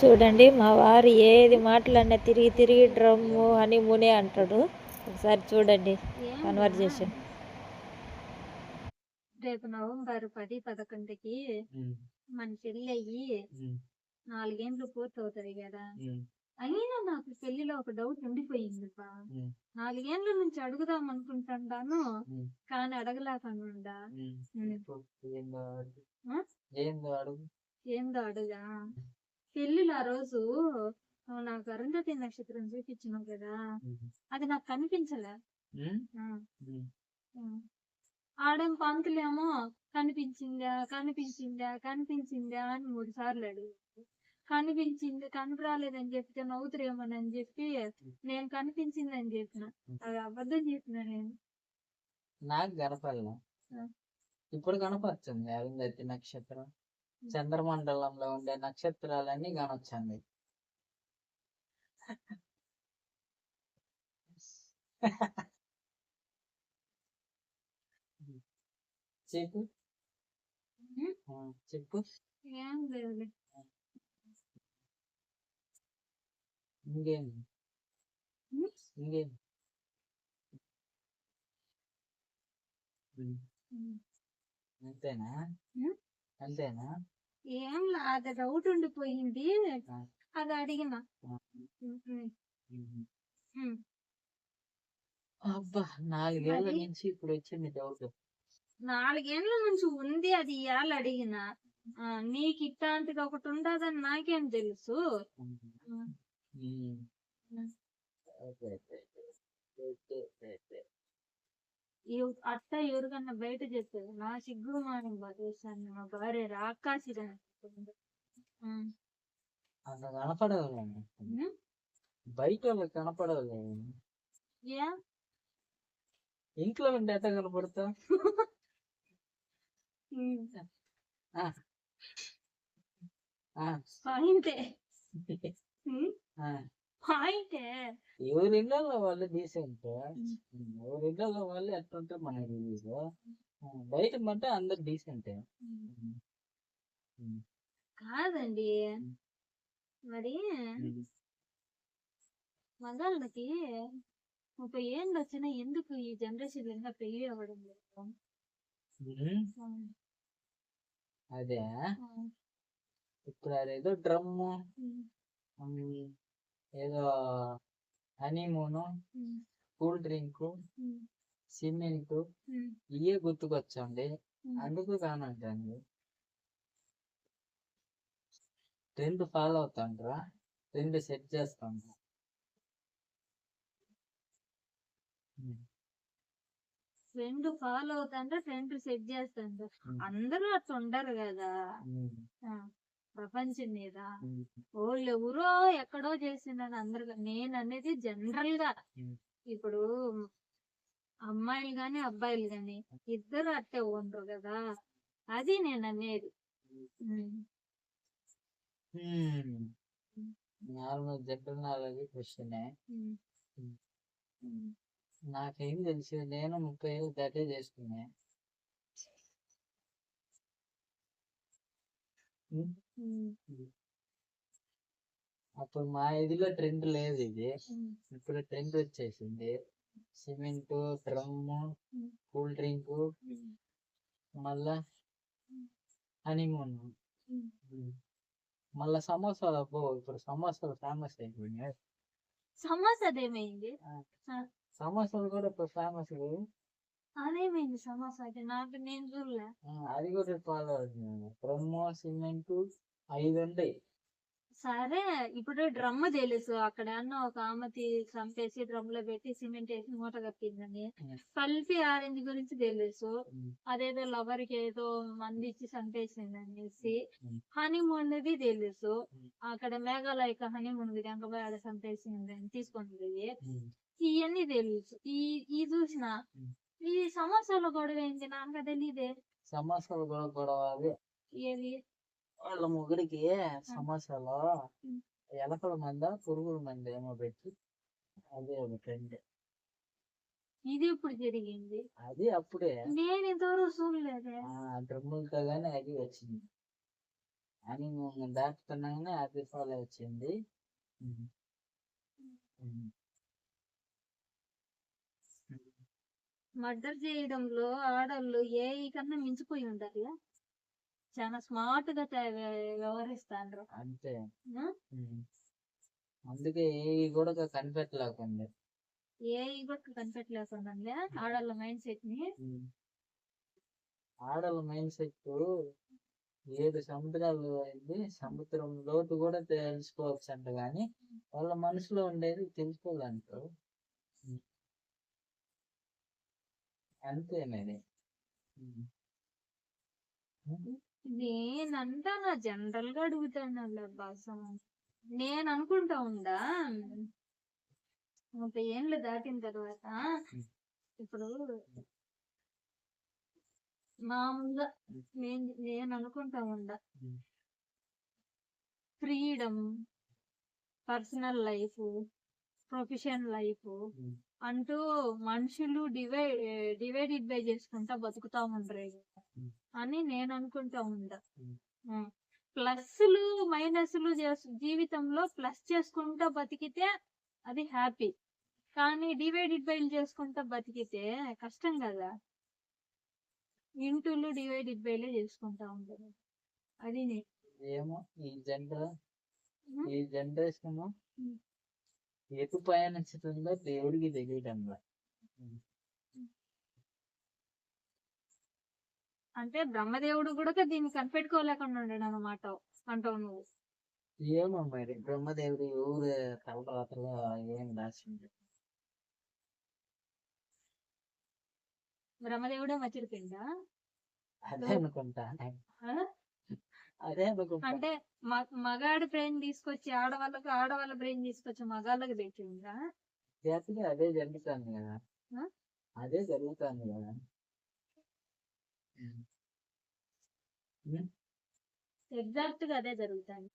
చూడండి మా వారు ఏది మాటలన్నా తిరిగి తిరిగి డ్రమ్ము హనీమూనే అంటాడు. ఒకసారి చూడండి కన్వర్జేషన్. రేపు నవంబర్ పది పదకొండుకి మన పెళ్ళి అయ్యి నాలుగేండ్లు పూర్తవుతాయి కదా. అయినా నాకు పెళ్ళిలో ఒక డౌట్ ఉండిపోయింది బా నాలుగేండ్ల నుంచి అడుగుదాం అనుకుంటాను కానీ అడగలేకుండా? ఏందో అడుగు. ఏందో అడుగా? పెళ్ళిలో ఆ రోజు నాకు అరుంధతి నక్షత్రం చూపించినావు కదా అది నాకు కనిపించలే. ఆడేం పంతులేమో కనిపించిందా కనిపించిందా కనిపించిందా అని మూడు సార్లు అడుగు కనిపించింది కనపరాలేదని చెప్తే నవ్వుతురేమోనని చెప్పి నేను కనిపించిందని చెప్పిన. అది అబద్ధం చెప్పిన నేను. నాకు ఆ. ఇప్పుడు కనపడుతుంది అరుంధతి నక్షత్రం. చంద్రమండలంలో ఉండే నక్షత్రాలన్నీ కనొచ్చండి. చెప్పు. చెప్పు. ఇంకేం? ఇంకేం. అంతేనా. అంతేనా? ఏం అది డౌట్ ఉండిపోయింది. అది అడిగిన. అబ్బా నాలుగేళ్ళ? నుంచి ఇప్పుడు వచ్చింది డౌట్ నాలుగేళ్ళ నుంచి ఉంది అది ఇవాళ అడిగిన. నీకు ఇట్లాంటిది ఒకటి ఉండదని నాకేం తెలుసు. అత్త ఎవరికన్నా బయట చెప్పేది నా సిగ్గు మాని బదేశాను మా భార్య రాకాసి అంత కనపడదు బయట వాళ్ళకి కనపడదు ఏ ఇంట్లో ఉంటే ఎట్ట కనపడతా ఉమ్. ఎవరి ఇళ్ళల్లో వాళ్ళు డీసెంట్ ఎవరి ఇళ్ళల్లో వాళ్ళు ఎట్లుంటే మనకి తెలియదు బయట అంటే అందరు డీసెంట్. కాదండి. మరి మగాళ్ళకి ముప్పై ఏళ్ళు వచ్చినా ఎందుకు ఈ జనరేషన్ ఇంకా పెళ్ళి అవ్వడం లేదు? అదే. ఇప్పుడు అదేదో డ్రమ్ము. ఏదో హనీమూను కూల్ డ్రింక్ సిమెంట్ ఇవే గుర్తుకొచ్చండి. అందుకు కానంటండి. ట్రెండ్ ఫాలో అవుతాండ్రా. ట్రెండ్ సెట్ చేస్తాండ్రా ట్రెండ్ ఫాలో అవుతాంటే ట్రెండ్ సెట్ చేస్తాండ్రు. ఉమ్. అందరూ అట్లా ఉండరు కదా. ప్రపంచం మీద. వాళ్ళు ఎవరో ఎక్కడో చేసిందని అందరు నేను అనేది జనరల్గా. ఇప్పుడు అమ్మాయిలు గాని అబ్బాయిలు గాని ఇద్దరు అట్టే ఉండరు కదా. అది నేను అనేది. నార్మల్ జనరల్ నాలెడ్జ్ క్వశ్చనే. నాకేం తెలుసు నేను ముప్పై ఏళ్ళు దాటే చేసుకున్నా. అప్పుడు మా ఇదిలో ట్రెండ్ లేదు ఇది. ఇప్పుడు ట్రెండ్ వచ్చేసింది సిమెంట్ డ్రమ్ము. Cool drink. మళ్ళా. హనీమూన్. మళ్ళా సమోసాలు అబ్బో ఇప్పుడు సమోసాలు ఫేమస్ అయిపోయినాయి సమోసాదేమైంది సమోసాలు కూడా ఇప్పుడు ఫేమస్ అదేమైంది సమోసాకి నాకు నేను చూడలే అది కూడా ఫాలో అవుతున్నాను డ్రమ్ము సిమెంట్ ఐదు ఉంటాయి సరే ఇప్పుడు డ్రమ్ తెలుసు అక్కడ అన్న ఒక ఆమెతి చంపేసి డ్రమ్లో పెట్టి సిమెంట్ వేసి మూట ఉమ్. పల్పి ఆరెంజ్ గురించి తెలుసు. అదేదో లవర్కి ఏదో మంది ఇచ్చి చంపేసింది అనేసి. హనీమూన్ ది తెలుసు. అక్కడ మేఘాలయ హనీమూన్ వెంకబాయ్ ఆడ చంపేసింది అని తీసుకుంటుంది. ఇవన్నీ తెలుసు ఈ ఈ చూసిన. ఈ సమోసాల గొడవ ఏంటి నాకు తెలియదే సమోసాలు కూడా గొడవ అది. ఏది? వాళ్ళ ముగ్గురికి సమోసాలో. ఎలకల మంద పురుగుల మంద ఏమో పెట్టి అదే ఒక ట్రెండ్ ఇది ఇప్పుడు జరిగింది? అది అప్పుడే. నేను ఇంతవరకు చూడలేదే. డ్రమ్ములతో గానీ అది వచ్చింది. అని దాటుతున్నాగానే హ్యాపీ ఫాల్ వచ్చింది. మర్డర్ చేయడంలో ఆడవాళ్ళు ఏ కన్నా మించిపోయి ఉండాలి చాలా స్మార్ట్గా వ్యవహరిస్తాండ్రు. అంతే. అందుకే ఏ కూడా కనిపెట్టలేకుండా. ఏ కూడా కనిపెట్టలేకుండా ఆడవాళ్ళ మైండ్ సెట్ని ఆడల మైండ్ సెట్ ఏడు సముద్రాలు అయింది. సముద్రం లోతు కూడా తెలుసుకోవచ్చు అంట కానీ వాళ్ళ మనసులో ఉండేది తెలుసుకోవాలంటారు. అంతేనేది. నేనంటా నా జనరల్గా అడుగుతాను బాస నేను అనుకుంటా ఉండా ముప్పై ఏండ్లు దాటిన తర్వాత ఇప్పుడు మామూలుగా నేను నేను అనుకుంటా ఉండా ఉమ్. Freedom personal life profession life. అంటూ మనుషులు డివైడ్ డివైడెడ్ బై చేసుకుంటా బతుకుతా ఉండరు. అని నేను అనుకుంటా ఉండా. ఉమ్. ప్లస్లు మైనస్లు చేసు జీవితంలో ప్లస్ చేసుకుంటా బతికితే అది హ్యాపీ కానీ డివైడెడ్ బై చేసుకుంటా బతికితే కష్టం కదా. ఇంటులు డివైడెడ్ బైలే చేసుకుంటా ఉంటారు అది ఏమో ఈ జనరేషన్. ఎటు పయనిస్తుందో దేవుడికి తెలియడం అంటే బ్రహ్మదేవుడు కూడా దీన్ని కనిపెట్టుకోలేకుండా ఉన్నాడు అనమాట అంటావు నువ్వు. ఏమో మరి బ్రహ్మదేవుడి ఊరు తలరాతలో ఏం రాసింది బ్రహ్మదేవుడే మచిరిపోయిందా? అదే అనుకుంటా అంటే మగాడి బ్రెయిన్ తీసుకొచ్చి ఆడవాళ్ళకు ఆడవాళ్ళ బ్రెయిన్ తీసుకొచ్చి మగాళ్ళకి పెట్టిందా జాతిగా అదే జరుగుతుంది కదా? అదే జరుగుతుంది కదా. ఎగ్జాక్ట్గా అదే జరుగుతుంది